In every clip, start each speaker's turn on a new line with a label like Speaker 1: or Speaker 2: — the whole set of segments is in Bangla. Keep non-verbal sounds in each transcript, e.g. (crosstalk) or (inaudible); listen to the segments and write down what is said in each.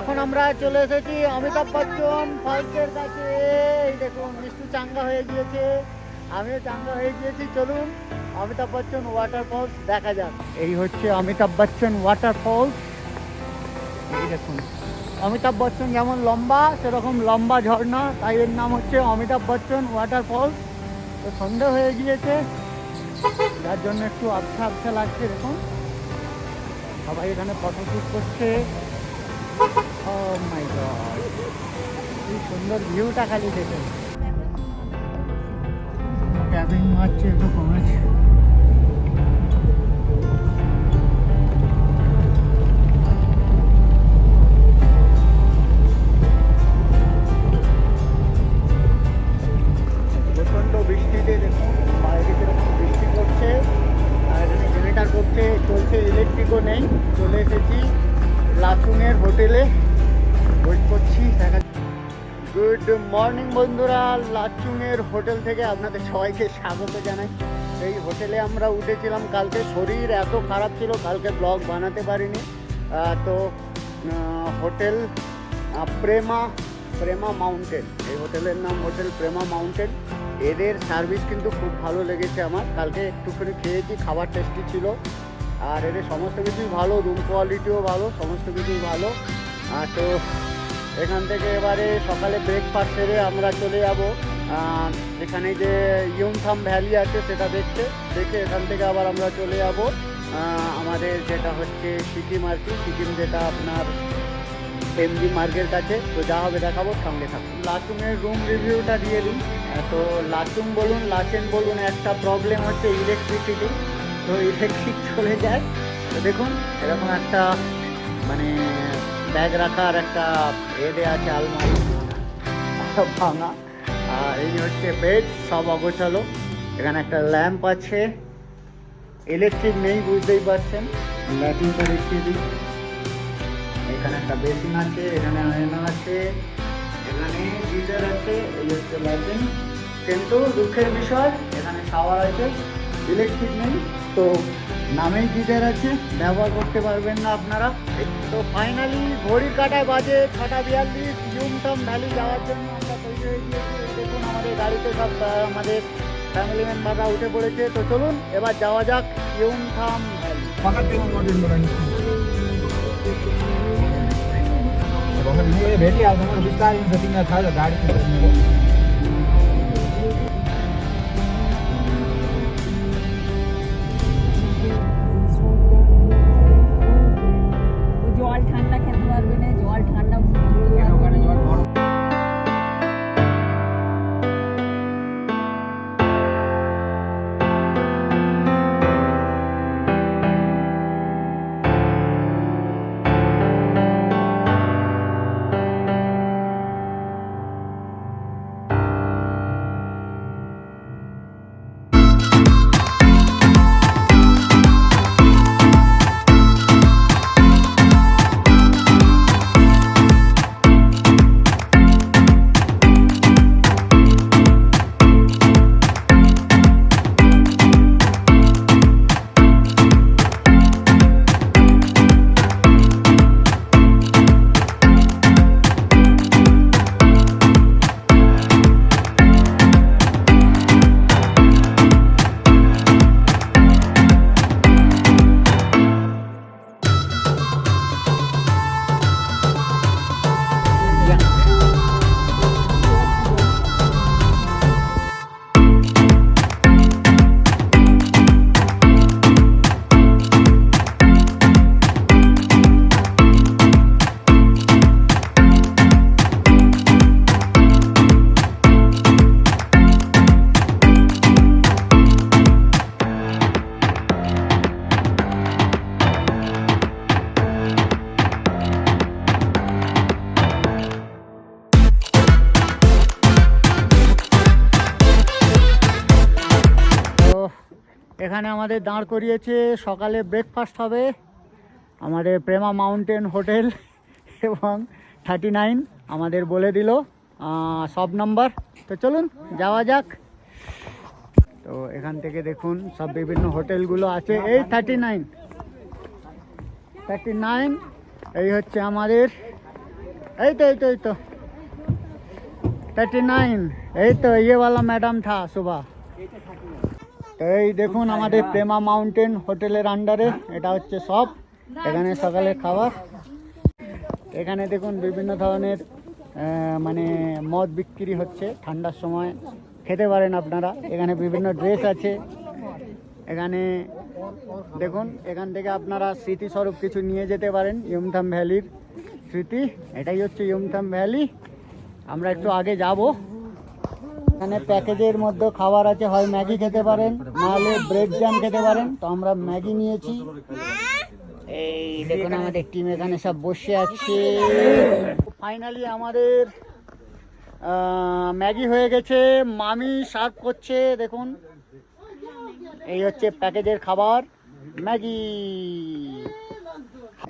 Speaker 1: এখন আমরা চলে এসেছি অমিতাভ বচ্চন ফলসের কাছে। এই দেখুন, মিষ্টু চাঙ্গা হয়ে গিয়েছে। আমিও চাঙ্গা হয়ে গিয়েছি। চলুন, অমিতাভ বচ্চন ওয়াটার ফলস দেখা যাক। এই হচ্ছে অমিতাভ বচ্চন ওয়াটার ফলস এই দেখুন, অমিতাভ বচ্চন যেমন লম্বা, সেরকম লম্বা ঝর্ণা। তাই এর নাম হচ্ছে অমিতাভ বচ্চন ওয়াটার ফলস তো সন্ধে হয়ে গিয়েছে। যার জন্য একটু আবছা আবছা লাগছে, দেখুন। সবাই এখানে ফটোশ্যুট করছে। ও মাই গড কি সুন্দর ভিউটা খালি দেখে ক্যাবিন মারছে একটু কমেছে। করছে চলছে ইলেকট্রিকও নেই, চলে এসেছি লাচুংয়ের হোটেলে গুড মর্নিং বন্ধুরা। লাচুংয়ের হোটেল থেকে আপনাদের সবাইকে স্বাগত জানাই। এই হোটেলে আমরা উঠেছিলাম কালকে। শরীর এত খারাপ ছিল, কালকে ব্লগ বানাতে পারিনি। তো হোটেল প্রেমা প্রেমা মাউন্টেন। এই হোটেলের নাম হোটেল প্রেমা মাউন্টেন। এদের সার্ভিস কিন্তু খুব ভালো লেগেছে আমার। কালকে একটুখানি খেয়েছি, খাবার টেস্টি ছিল। আর এদের সমস্ত কিছুই ভালো রুম কোয়ালিটিও ভালো, সমস্ত কিছুই ভালো। আর তো এখান থেকে এবারে সকালে ব্রেকফাস্ট সেরে আমরা চলে যাব। এখানে যে ইউমথাম ভ্যালি আছে সেটা দেখতে। দেখে এখান থেকে আবার আমরা চলে যাব। আমাদের যেটা হচ্ছে সিকিম আর কি। সিকিম যেটা আপনার এমজি মার্গের কাছে তো যা হবে দেখাবো, সঙ্গে থাকুন। লাচুংয়ের রুম রিভিউটা দিয়ে দিন তো লাচুং বলুন, লাচেন বলুন, একটা প্রবলেম হচ্ছে ইলেকট্রিসিটি তো ইলেকট্রিক চলে যায়। তো দেখুন, এরকম একটা মানে ব্যাগ রাখার একটা এ আছে আলমারি। ভাঙা। আর এই হচ্ছে বেড, সব অগোছালো। এখানে একটা ল্যাম্প আছে। ইলেকট্রিক নেই, বুঝতেই পারছেন। ল্যাটিনটা দেখিয়ে দিই। এখানে একটা বেসিন আছে, এখানে আয়না আছে, এখানে গিজার আছে, এই হচ্ছে ল্যাটিন কিন্তু দুঃখের বিষয়, এখানে শাওয়ার আছে, ইলেকট্রিক নেই, তো নামেই গিজার আছে ব্যবহার করতে পারবেন না আপনারা তো ফাইনালি ঘড়ির কাটায় বাজে ছটা বিয়াল্লিশ ইউমটম ভ্যালি যাওয়ার জন্য আমরা তৈরি হয়ে গিয়েছি এই দেখুন আমাদের গাড়িতে সব আহ, আমাদের ফ্যামিলি মেম্বাররা উঠে পড়েছে তো চলুন এবার যাওয়া যাক ইউমথাম ভ্যালি
Speaker 2: भेटी हाल्छ बिस्तारै हुन्छ तिमीलाई थाहा छ गाडी
Speaker 3: জল ঠান্ডা খেতে
Speaker 1: এখানে আমাদের দাঁড় করিয়েছে সকালে ব্রেকফাস্ট হবে আমাদের প্রেমা মাউন্টেন হোটেল (laughs) এবং থার্টি নাইন আমাদের বলে দিল আহ, সব নাম্বার তো চলুন যাওয়া যাক তো এখান থেকে দেখুন সব বিভিন্ন হোটেলগুলো আছে এই থার্টি নাইন থার্টি নাইন এই হচ্ছে আমাদের এই তো এই তো এই তো थर्टी नाइन এই তো ये वाला मैडम था सुबह তো এই দেখুন আমাদের প্রেমা মাউন্টেন হোটেলের আন্ডারে এটা হচ্ছে সব এখানে সকালের খাবার। এখানে দেখুন বিভিন্ন ধরনের মানে মদ বিক্রি হচ্ছে ঠান্ডার সময়। খেতে পারেন আপনারা, এখানে বিভিন্ন ড্রেস আছে। এখানে দেখুন, এখান থেকে আপনারা স্মৃতিস্বরূপ কিছু নিয়ে যেতে পারেন ইয়ুমথাম ভ্যালির স্মৃতি। এটাই হচ্ছে ইয়ুমথাম ভ্যালি আমরা একটু আগে যাব। এখানে প্যাকেজের মধ্যে খাবার আছে হয় ম্যাগি খেতে পারেন নাহলে ব্রেড জ্যাম খেতে পারেন। তো আমরা ম্যাগি নিয়েছি। এই দেখুন আমাদের টিম এখানে সব বসে আছে। ফাইনালি আমাদের ম্যাগি হয়ে গেছে মামি সার্ভ করছে দেখুন। এই হচ্ছে প্যাকেজের খাবার ম্যাগি।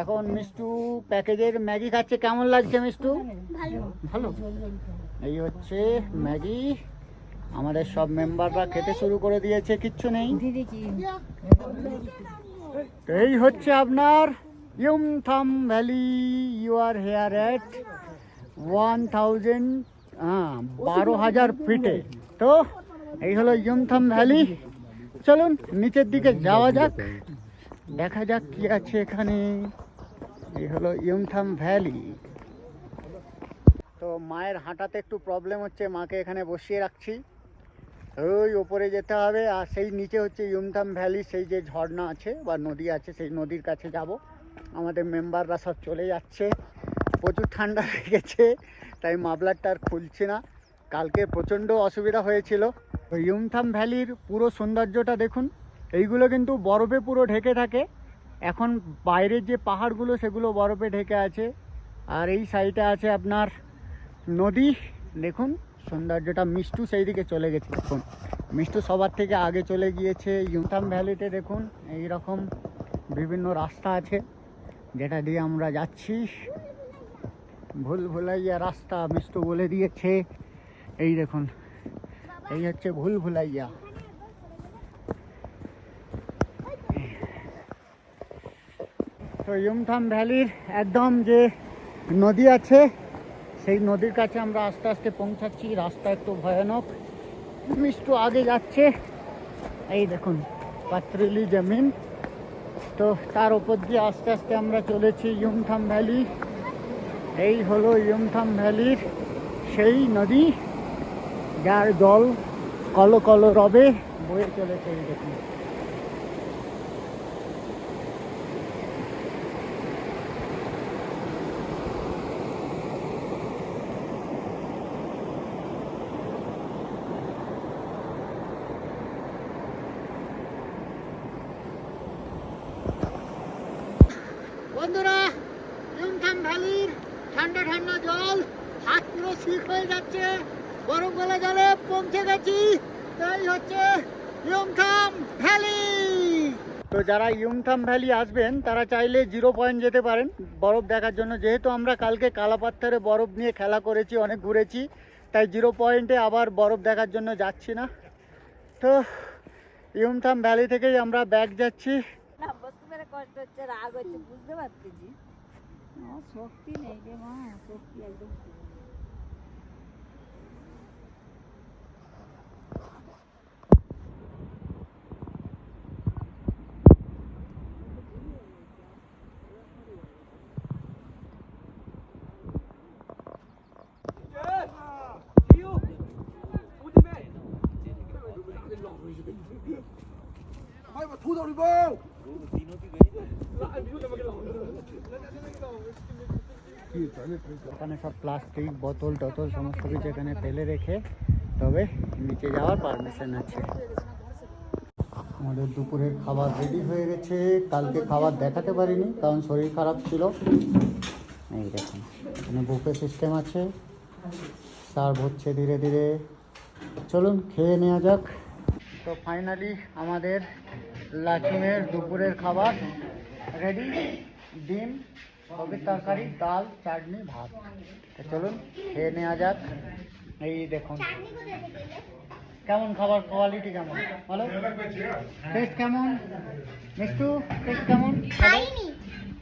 Speaker 1: এখন মিষ্টু প্যাকেজের ম্যাগি খাচ্ছে। কেমন লাগছে মিষ্টু? ভালো। এই হচ্ছে ম্যাগি। আমাদের সব মেম্বাররা খেতে শুরু করে দিয়েছে কিচ্ছু নেই। এই হচ্ছে আপনার Yumthang valley you are here at one thousand হ্যাঁ বারো হাজার ফিটে তো এই হলো ইউমথাম ভ্যালি চলুন নিচের দিকে যাওয়া যাক। দেখা যাক কি আছে এখানে। এই হলো ইউমথাম ভ্যালি তো মায়ের হাঁটাতে একটু প্রবলেম হচ্ছে মাকে এখানে বসিয়ে রাখছি। ওই ওপরে যেতে হবে, আর সেই নিচে হচ্ছে ইউমথাম ভ্যালি, সেই যে ঝর্ণা আছে বা নদী আছে, সেই নদীর কাছে যাব। আমাদের মেম্বাররা সব চলে যাচ্ছে। প্রচুর ঠান্ডা (laughs) লেগেছে, তাই মাফলারটা আর খুলছে না। কালকে প্রচণ্ড অসুবিধা হয়েছিল। ইউমথাম ভ্যালির পুরো সৌন্দর্যটা দেখুন, এইগুলো কিন্তু বরফে পুরো ঢেকে থাকে। এখন বাইরের যে পাহাড়গুলো, সেগুলো বরফে ঢেকে আছে। আর এই সাইডে আছে আপনার নদী, দেখুন। সৌন্দর্যটা মিষ্টু সেই দিকে চলে গেছে দেখুন মিষ্টু সবার থেকে আগে চলে গিয়েছে ইউথাম ভ্যালিতে দেখুন এই রকম বিভিন্ন রাস্তা আছে, যেটা দিয়ে আমরা যাচ্ছি। ভুল ভুলাইয়া রাস্তা মিষ্টু বলে দিয়েছে। এই দেখুন, এই হচ্ছে ভুল ভুলাইয়া। তো ইউমথাম ভ্যালির একদম যে নদী আছে সেই নদীর কাছে আমরা আস্তে আস্তে পৌঁছাচ্ছি, রাস্তা একটু ভয়ানক মিষ্টু আগে যাচ্ছে। এই দেখুন, পাত্রিলি জমিন। তো তার উপর দিয়ে আস্তে আস্তে আমরা চলেছি ইউমথাম ভ্যালি। এই হলো ইউমথাম ভ্যালির সেই নদী, যার জল কলো কলো রবে বয়ে চলেছে এই দেখুন বন্ধুরা ইউমথাম ভ্যালির ঠান্ডা ঠান্ডা জল হাত পুরো শীত হয়ে যাচ্ছে। গরম গলা জলে পৌঁছে গেছি। তাই হচ্ছে ইউমথাম ভ্যালি। তো যারা ইউমথাম ভ্যালি আসবেন তারা চাইলে জিরো পয়েন্ট যেতে পারেন। বরফ দেখার জন্য যেহেতু আমরা কালকে কালাপাত্থারে বরফ নিয়ে খেলা করেছি অনেক ঘুরেছি তাই জিরো পয়েন্টে আবার বরফ দেখার জন্য যাচ্ছি না। তো ইউমথাম ভ্যালি থেকেই আমরা ব্যাগ যাচ্ছি।
Speaker 3: না কষ্ট হচ্ছে রাগ হচ্ছে বুঝতে পারতেছি। আমার শক্তি নেই রে মা শক্তি একদম
Speaker 1: ওখানে সব প্লাস্টিক বোতল টোতল সমস্ত কিছু এখানে ফেলে রেখে তবে নিচে যাওয়ার পারমিশন আছে। আমাদের দুপুরের খাবার রেডি হয়ে গেছে। কালকে খাবার দেখাতে পারিনি, কারণ শরীর খারাপ ছিল। এই দেখুন, এখানে বুফে সিস্টেম আছে। সার্ভ হচ্ছে ধীরে ধীরে। চলুন, খেয়ে নেওয়া যাক। তো ফাইনালি আমাদের লাচুনের দুপুরের খাবার। রেডি? ডিম কবির তরকারি ডাল চাটনি ভাত। তো চলুন খেয়ে নেওয়া যাক। এই দেখুন। কেমন খাবার? কোয়ালিটি কেমন? ভালো টেস্ট কেমন? মিষ্টু টেস্ট কেমন?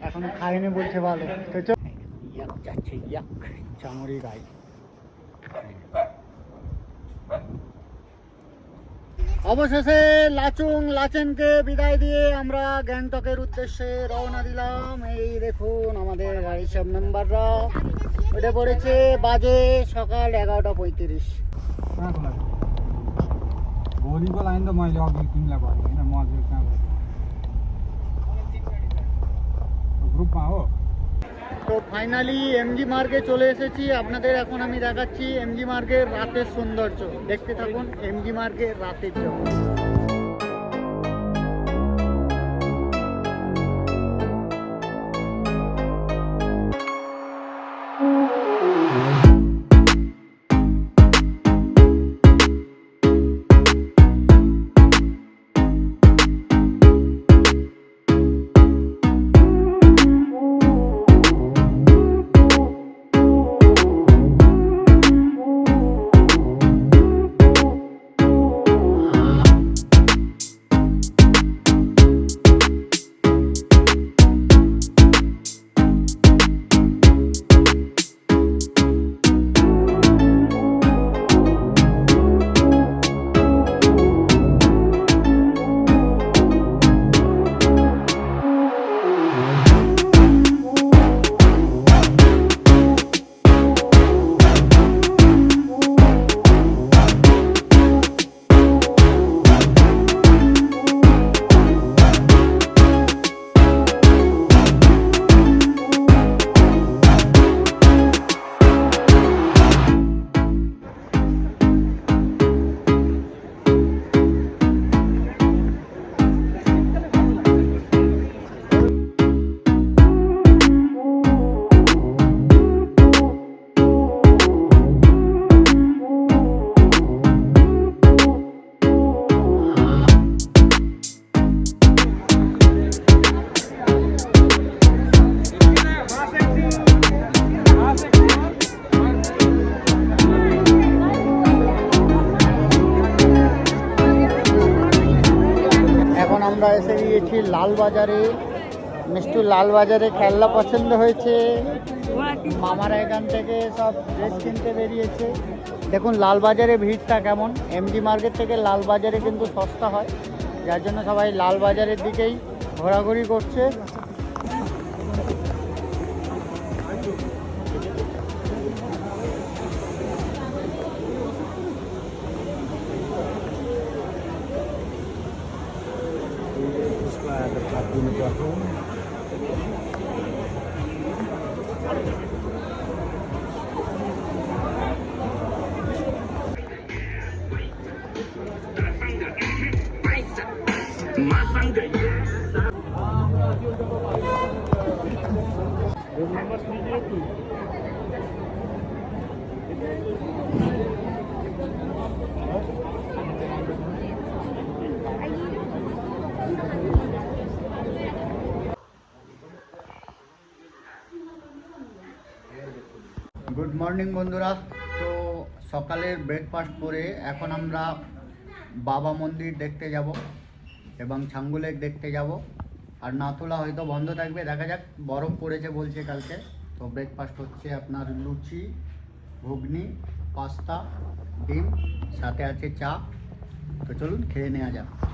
Speaker 1: এখনও খাইনি বলছে ভালো। তো ইয়াক যাচ্ছে ইয়াক। চামড়ি গাই অবশেষে লাচুং লাচেনকে বিদায় দিয়ে আমরা গ্যাংটকের উদ্দেশ্যে রওনা দিলাম এই দেখুন আমাদের গাড়ির সব মেম্বাররা উঠে পড়েছে বাজে সকাল एघारटा पैँतिरिस
Speaker 2: कहाँको लागि भोलिको लागि त मैले अघि तिमीलाई भनेको होइन म चाहिँ कहाँ ग्रुपमा हो
Speaker 1: তো ফাইনালি এমজি মার্গে চলে এসেছি। আপনাদের এখন আমি দেখাচ্ছি এমজি মার্গের রাতের সৌন্দর্য। দেখতে থাকুন এমজি মার্গের রাতের জগৎ। লালবাজারে, মিষ্টি লালবাজারে খেলনা পছন্দ হয়েছে। মামারা এখান থেকে সব ড্রেস কিনতে বেরিয়েছে। দেখুন, লালবাজারে ভিড়টা কেমন। এমডি মার্কেট থেকে লালবাজারে কিন্তু সস্তা হয়। যার জন্য সবাই লালবাজারের দিকেই ঘোরাঘুরি করছে। গুড মর্নিং বন্ধুরা। তো সকালের ব্রেকফাস্ট করে এখন আমরা বাবা মন্দির দেখতে যাব এবং ছাঙ্গুলেক দেখতে যাব। আর না তোলা হয়তো বন্ধ থাকবে। দেখা যাক, বরফ পড়েছে বলছে কালকে। তো ব্রেকফাস্ট হচ্ছে আপনার লুচি, ঘুগনি, পাস্তা, ডিম, সাথে আছে চা। তো চলুন, খেয়ে নেওয়া যাক।